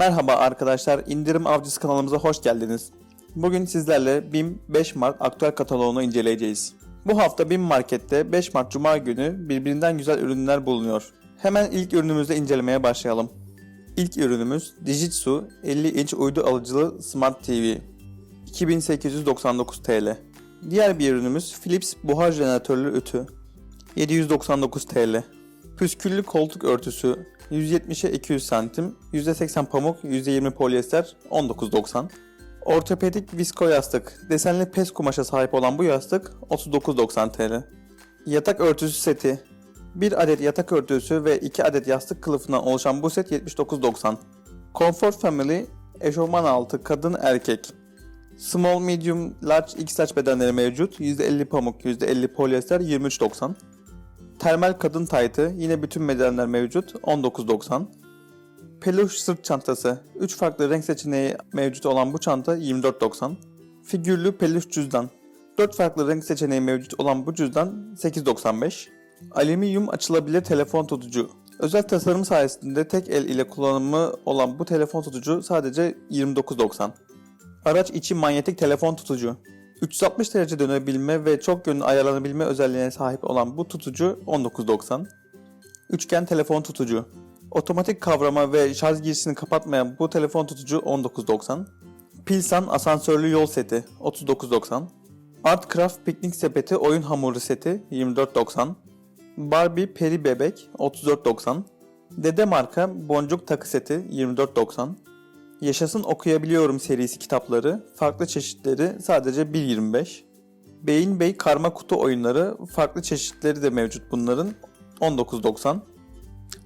Merhaba arkadaşlar, indirim avcısı kanalımıza hoş geldiniz. Bugün sizlerle BİM 5 Mart aktüel kataloğunu inceleyeceğiz. Bu hafta BİM Market'te 5 Mart Cuma günü birbirinden güzel ürünler bulunuyor. Hemen ilk ürünümüzle incelemeye başlayalım. İlk ürünümüz Dijitsu 50 inç uydu alıcılı Smart TV. 2899 TL. Diğer bir ürünümüz Philips buhar jeneratörlü ütü. 799 TL. Püsküllü koltuk örtüsü 170'e 200 santim, %80 pamuk, %20 polyester 19.90. Ortopedik visko yastık, desenli pes kumaşa sahip olan bu yastık 39.90 TL. Yatak örtüsü seti 1 adet yatak örtüsü ve 2 adet yastık kılıfından oluşan bu set 79.90. Comfort Family eşofman altı kadın erkek. Small, medium, large, x large bedenleri mevcut. %50 pamuk, %50 polyester 23.90. Termal kadın taytı yine bütün bedenler mevcut 19.90. Peluş sırt çantası 3 farklı renk seçeneği mevcut olan bu çanta 24.90. Figürlü peluş cüzdan 4 farklı renk seçeneği mevcut olan bu cüzdan 8.95. Alüminyum açılabilir telefon tutucu. Özel tasarım sayesinde tek el ile kullanımı olan bu telefon tutucu sadece 29.90. Araç içi manyetik telefon tutucu. 360 derece dönebilme ve çok yönlü ayarlanabilme özelliğine sahip olan bu tutucu 19.90. Üçgen telefon tutucu. Otomatik kavrama ve şarj girişini kapatmayan bu telefon tutucu 19.90. Pilsan asansörlü yol seti 39.90. Artcraft piknik sepeti oyun hamuru seti 24.90. Barbie peri bebek 34.90. Dede marka boncuk takı seti 24.90. Yaşasın Okuyabiliyorum serisi kitapları, farklı çeşitleri sadece 1.25. Beyin Bey karma kutu oyunları, farklı çeşitleri de mevcut bunların 19.90.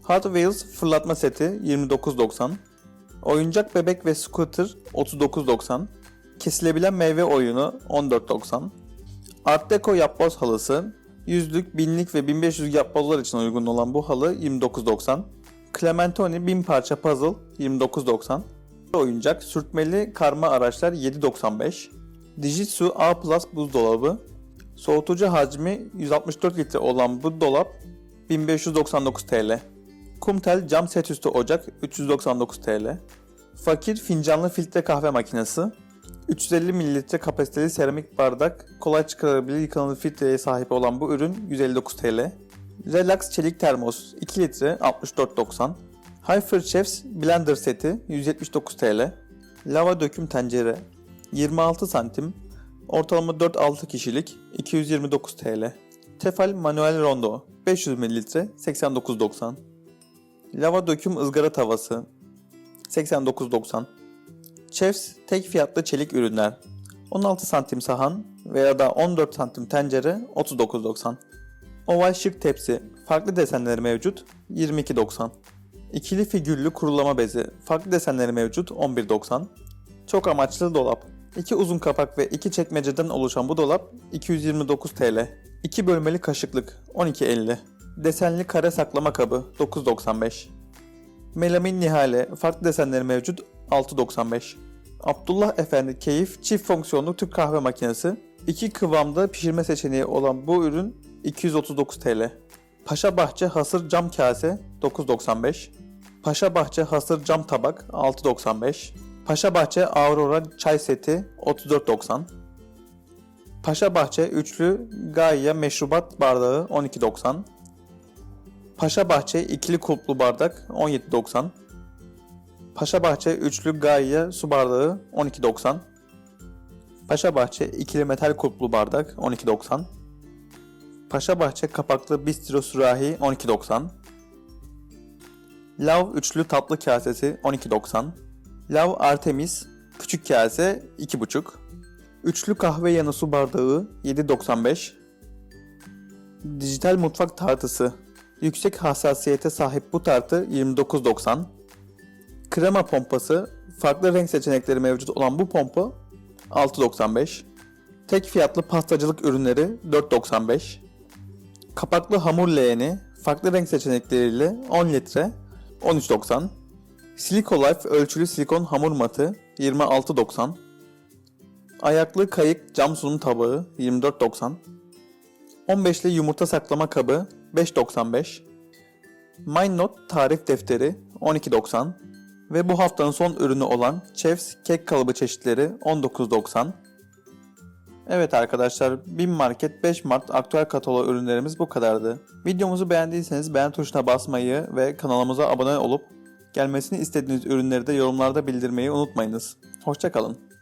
Hot Wheels fırlatma seti 29.90. Oyuncak bebek ve scooter 39.90. Kesilebilen meyve oyunu 14.90. Art Deco yapboz halısı, yüzlük, binlik ve 1500 yapbozlar için uygun olan bu halı 29.90. Clementoni 1000 parça puzzle 29.90 oyuncak, sürtmeli karma araçlar 7.95. Dijitsu A Plus buzdolabı. Soğutucu hacmi 164 litre olan bu dolap 1599 TL. Kumtel cam set üstü ocak 399 TL. Fakir fincanlı filtre kahve makinesi. 350 ml kapasiteli seramik bardak, kolay çıkarılabilir yıkanabilir filtreye sahip olan bu ürün 159 TL. Relax çelik termos 2 litre 64.90. Hyper Chefs Blender seti 179 TL. Lava döküm tencere 26 santim. Ortalama 4-6 kişilik 229 TL. Tefal manuel rondo 500 ml 89.90. Lava döküm ızgara tavası 89.90. Chefs tek fiyatlı çelik ürünler 16 santim sahan veya da 14 santim tencere 39.90. Oval şık tepsi farklı desenleri mevcut 22.90. İkili figürlü kurulama bezi. Farklı desenleri mevcut 11.90. Çok amaçlı dolap. İki uzun kapak ve iki çekmeceden oluşan bu dolap 229 TL. İki bölmeli kaşıklık 12.50. Desenli kare saklama kabı 9.95. Melamin nihale farklı desenleri mevcut 6.95. Abdullah Efendi Keyif çift fonksiyonlu Türk kahve makinesi. İki kıvamda pişirme seçeneği olan bu ürün 239 TL. Paşa Bahçe hasır cam kase 9.95. Paşa Bahçe hasır cam tabak 6.95. Paşa Bahçe Aurora çay seti 34.90. Paşa Bahçe üçlü Gaia meşrubat bardağı 12.90. Paşa Bahçe ikili kulplu bardak 17.90. Paşa Bahçe üçlü Gaia su bardağı 12.90. Paşa Bahçe ikili metal kulplu bardak 12.90. Paşa Bahçe kapaklı bistro sürahi 12.90. Lav üçlü tatlı kasesi 12.90. Lav Artemis küçük kase 2.5. Üçlü kahve yanı su bardağı 7.95. Dijital mutfak tartısı yüksek hassasiyete sahip bu tartı 29.90. Krema pompası farklı renk seçenekleri mevcut olan bu pompa 6.95. Tek fiyatlı pastacılık ürünleri 4.95. Kapaklı hamur leğeni farklı renk seçenekleriyle 10 litre 13.90. Silikolife ölçülü silikon hamur matı 26.90. Ayaklı kayık cam sunum tabağı 24.90. 15'li yumurta saklama kabı 5.95. MindNote tarif defteri 12.90. Ve bu haftanın son ürünü olan Chefs kek kalıbı çeşitleri 19.90. Evet arkadaşlar, BİM Market 5 Mart aktüel katalog ürünlerimiz bu kadardı. Videomuzu beğendiyseniz beğen tuşuna basmayı ve kanalımıza abone olup gelmesini istediğiniz ürünleri de yorumlarda bildirmeyi unutmayınız. Hoşçakalın.